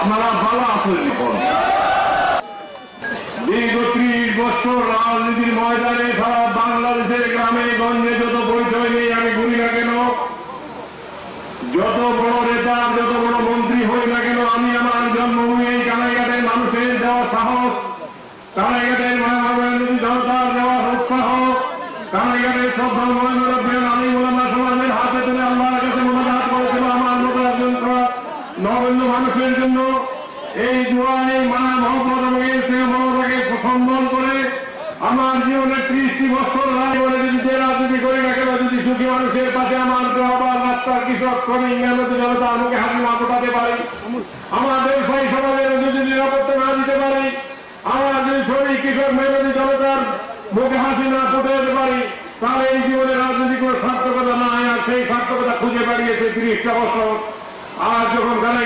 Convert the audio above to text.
আপনারা ভালো আছেন দীর্ঘ ত্রিশ বছর রাজনীতির ময়দানে সারা বাংলাদেশের গ্রামে গঞ্জে যত পরিচয় নেই, আমি ঘুরি না কেন? যত বড় নেতা, যত বড় মন্ত্রী হই না কেন, আমি আমার জন্মভূমি এই কানাইঘাটের মানুষের দেওয়া সাহস। কানাইঘাটের জনতার দেওয়া উৎসাহ কানাইঘাটের সব ধর্মের নরেন্দ্র মানুষের জন্য এই এই মা মহম্মদ আমাকে সে মমতাকে সম্মান করে আমার জীবনে ত্রিশটি বছর রায় বলে যদি যে রাজনীতি করি না কেন, যদি সুখী মানুষের পাশে আমার আবার রাস্তার কৃষক, শ্রমিক, মেহনতি জনতা আমাকে হাতে না পারি। আমার ব্যবসায়ী সমাজের যদি নিরাপত্তা না দিতে পারি, আমার যদি শ্রমিক, কৃষক, মেহনতি জনতার মুখে হাসি না ফোটাতে পারি, তাহলে এই জীবনে রাজনীতি কোনো সার্থকতা নাই আর সেই সার্থকতা খুঁজে বেরিয়েছে তিরিশটা বছর। আর যখন গানে